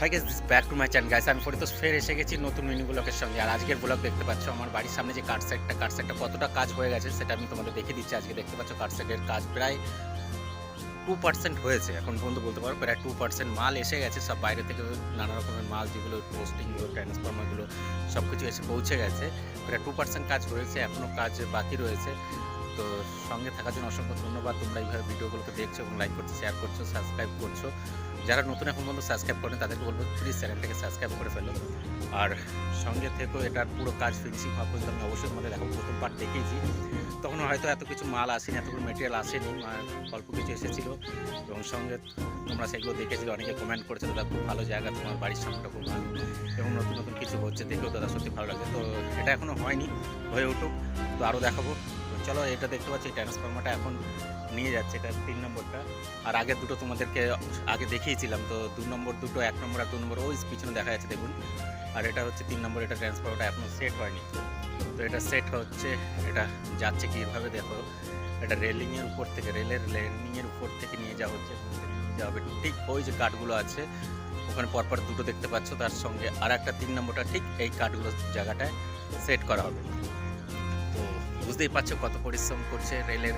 Hi guys this back to my channel guys আমি ফরিদোস ফের এসে গেছি নতুন মিনি ব্লগের সঙ্গে। আর আজকের ব্লগ দেখতে পাচ্ছ আমার বাড়ির সামনে যে কাঠ সেটটা কাঠ সেটটা কতটা কাজ হয়ে গেছে সেটা আমি তোমাদের দেখে দিচ্ছি। আজকে দেখতে পাচ্ছ কাঠ সেটের কাজ প্রায় টু পার্সেন্ট হয়েছে। এখন পর্যন্ত বলতে পারো প্রায় টু পার্সেন্ট মাল এসে গেছে। সব বাইরে থেকে নানা রকমের মাল যেগুলো পোস্টিংগুলো ট্রান্সফর্মারগুলো সব কিছু এসে পৌঁছে গেছে। প্রায় টু পার্সেন্ট কাজ হয়েছে এখনও কাজ বাকি রয়েছে। তো সঙ্গে থাকার জন্য অসংখ্য ধন্যবাদ। তোমরা এইভাবে ভিডিওগুলোকে দেখছ এবং লাইক করছ শেয়ার করছ সাবস্ক্রাইব করছ। যারা নতুন এখন পর্যন্ত সাবস্ক্রাইব করেন, তাদেরকে বলব প্লিজ চ্যানেলটাকে সাবস্ক্রাইব করে ফেলো। আর সঙ্গে থেকেও এটার পুরো কাজ ফিনিশিং হওয়া পর্যন্ত আমি অবশ্যই তোমাদের দেখো প্রথম পার্ট দেখেছি তখন হয়তো এত কিছু মাল আসেনি এতগুলো মেটেরিয়াল আসেনি অল্প কিছু এসেছিল। এবং সঙ্গে তোমরা সেগুলো দেখেছিলে, অনেকে কমেন্ট করেছে, দাদা, খুব ভালো জায়গা, তোমার বাড়ির সামনেটা খুব ভালো। এবং নতুন নতুন কিছু হচ্ছে, দেখেও দাদা সত্যি ভালো লাগে তো এটা এখনও হয়নি, হয়ে উঠুক। তো আরও দেখাবো। চলো, এটা দেখতে পাচ্ছি ট্রান্সফর্মারটা এখন নিয়ে যাচ্ছে, এটা তিন নম্বরটা। আর আগের দুটো তোমাদেরকে আগে দেখিয়েছিলাম, তো দু নম্বর দুটো, এক নম্বর আর দু নম্বর, ওই পিছনে দেখা যাচ্ছে, দেখুন। আর এটা হচ্ছে তিন নম্বর, এটা ট্রান্সফারটা এখনও সেট হয়নি। তো এটা সেট হচ্ছে, এটা যাচ্ছে কীভাবে দেখো? এটা রেলিংয়ের উপর থেকে রেলের রেলিংয়ের উপর থেকে নিয়ে যাওয়া হচ্ছে যাওয়া হবে। ঠিক ওই যে কাঠগুলো আছে, ওখানে পরপর দুটো দেখতে পাচ্ছ, তার সঙ্গে আর একটা তিন নম্বরটা ঠিক এই কাঠগুলো জায়গাটায় সেট করা হবে। বুঝতেই পারছ কত পরিশ্রম করছে রেলের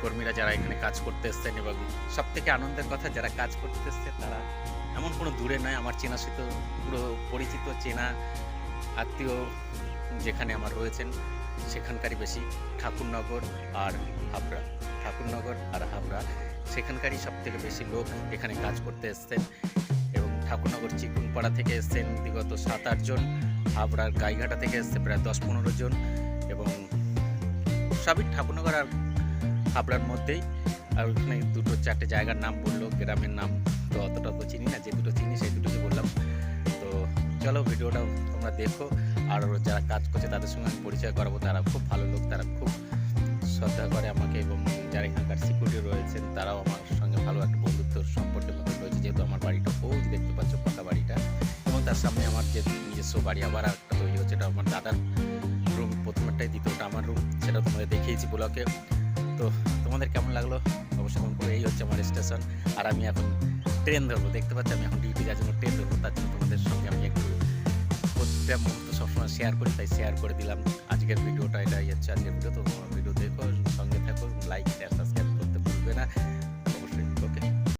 কর্মীরা যারা এখানে কাজ করতে এসছেন এবং সব থেকে আনন্দের কথা, যারা কাজ করতে এসছে তারা এমন কোনো দূরে নয়। আমার চেনা শীত পুরো পরিচিত, চেনা আত্মীয় যেখানে আমার রয়েছেন, সেখানকারই বেশি। ঠাকুরনগর আর হাবড়া। ঠাকুরনগর আর হাবড়া সেখানকারই সব থেকে বেশি লোক এখানে কাজ করতে এসছেন এবং ঠাকুরনগর চিকুনপাড়া থেকে এসছেন। বিগত সাত আটজন হাবড়ার গাইঘাটা থেকে এসছে প্রায় দশ পনেরো জন। সবই ঠাকুরনগর আর হাবড়ার মধ্যেই। আর ওখানে দুটো চারটে জায়গার নাম বলল, গ্রামের নাম তো অতটা তো চিনি না, যে দুটো চিনি সেই দুটোকে বললাম। তো চলো ভিডিওটা তোমরা দেখো, আর যারা কাজ করছে তাদের সঙ্গে আমি পরিচয় করাবো। তারা খুব ভালো লোক, তারা খুব শ্রদ্ধা করে আমাকে এবং যারা এখানকার সিকিউরিটি রয়েছেন, তারাও আমার সঙ্গে ভালো একটা বন্ধুত্ব সম্পর্কের মতো রয়েছে। যেহেতু আমার বাড়িটা ওই দেখতে পাচ্ছ পাকা বাড়িটা, এবং তার সামনে আমার যে নিজস্ব বাড়ি আবার একটা তৈরি হচ্ছে, এটা আমার দাদার প্রথমেরটাই দ্বিতীয়টা আমার রুম সেটা তোমাদের দেখিয়েছি ব্লকে তো তোমাদের কেমন লাগল? অবশ্যই কমেন্ট করে। এই হচ্ছে আমার স্টেশন আর আমি এখন ট্রেন ধরবো, দেখতে পাচ্ছি? আমি এখন ডিউটি যাওয়ার জন্য ট্রেন ধরবো, তার জন্য তোমাদের সঙ্গে আমি একটু প্রত্যেকটা মুহূর্ত সবসময় শেয়ার করি, তাই শেয়ার করে দিলাম। আজকের ভিডিওটা এটাই হচ্ছে আজকের ভিডিও তো